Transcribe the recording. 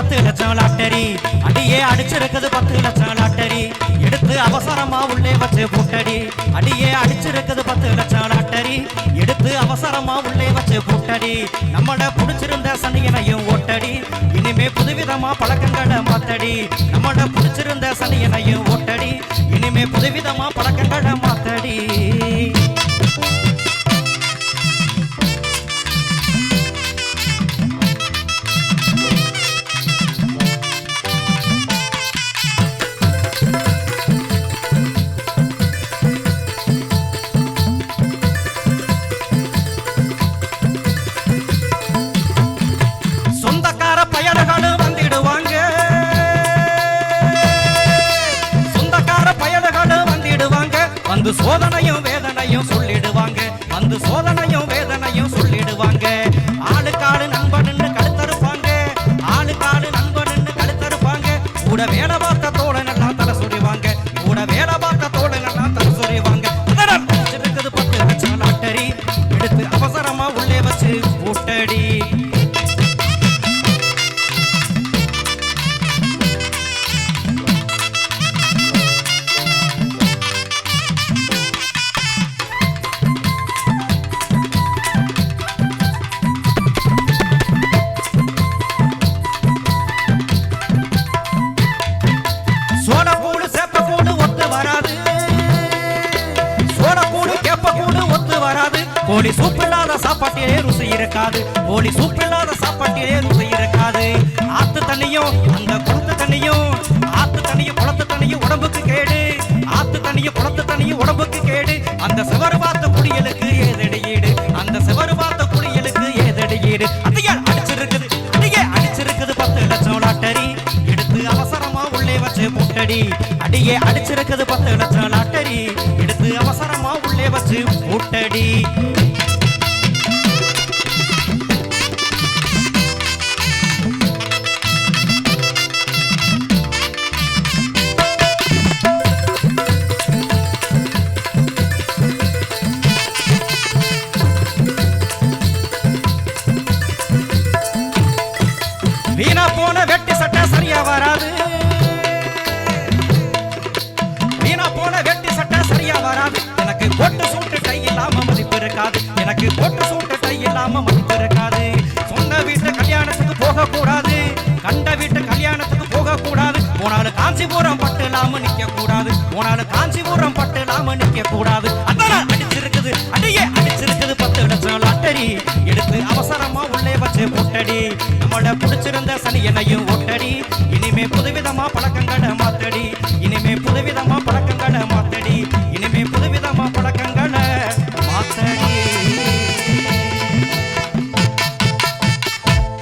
பத்து லட்சம் லாட்டரி. அடியே அடிச்சிருக்குது பத்து லட்சம் லாட்டரி. எடுத்து அவசரமா உள்ளே வச்சு பூட்டடி. அடியே அடிச்சிருக்குது பத்து லட்சம் லாட்டரி. எடுத்து அவசரமா உள்ளே வச்சு பூட்டடி. நம்மட புடிச்சிருந்த சனியனையும் ஓட்டடி. இனிமே புதுவிதமா பழக்கங்களை மாத்தடி. நம்மட புடிச்சிருந்த சனியனையும் வந்து சோதனையும் வேதனையும் சொல்லிடுவாங்க. வந்து சோதனையும் வேதனையும் சொல்லிடுவாங்க. ஆளுக்காடு நண்பன்னு கழுத்தறுப்பாங்க. ஆளுக்காடு நண்பன்னு கழுத்தறுப்பாங்க. கூட வேலை சோளக்கூடு கூட ஒத்து வராது. கோழி சூப்பில்லாத சாப்பாட்டிலே ருசி இருக்காது. கோழி சூப்பில்லாத சாப்பாட்டிலே ருசி இருக்காது. ஆத்து தண்ணியும் அந்த குளத்து தண்ணியும் ஆத்து தண்ணியும் குளத்து தண்ணியும் உடம்புக்கு கேடு. ஆத்து தண்ணியும் குளத்து தண்ணியும் உடம்புக்கு கேடு. அந்த சிவரு பார்த்த குடியலுக்கு ஏதடி ஈடு அந்த சிவரு பார்த்த குடியலுக்கு ஏதடி அதையா அடிச்சிருக்குது. அதையே அடிச்சிருக்குது பத்து லட்சம் லாட்டரி. எடுத்து அவசரமா உள்ளே வச்சு முட்டடி. அடியே அடிச்சிருக்குது பத்து லட்சம் லாட்டரி. எடுத்து அவசரமா உள்ளே முட்டடி. வீணா போன வெட்டி சட்டை சரியா வராது. வீணா போன வெட்டி சட்டை சரியா வராது. எனக்கு போட்டு சூட்டு போட்டு சூட்டு டை இல்லாம மதிப்பு இருக்காது சொன்ன வீட்டு கல்யாணத்துக்கு போக கூடாது கண்ட வீட்டு கல்யாணத்துக்கு போக கூடாது போனாலும் காஞ்சிபுரம் பட்டு இல்லாம நிக்க கூடாது போனாலும் காஞ்சிபுரம் பட்டு இல்லாம நிக்க கூடாது அதான் அடிச்சிருக்குது. அடியே அடிச்சிருக்குது. பத்து லட்சம் லாட்டரி. எடுத்து அவசரமா உள்ளே வச்சு முட்டடி நம்மள பிடிச்சிருந்த சனி என்னையும்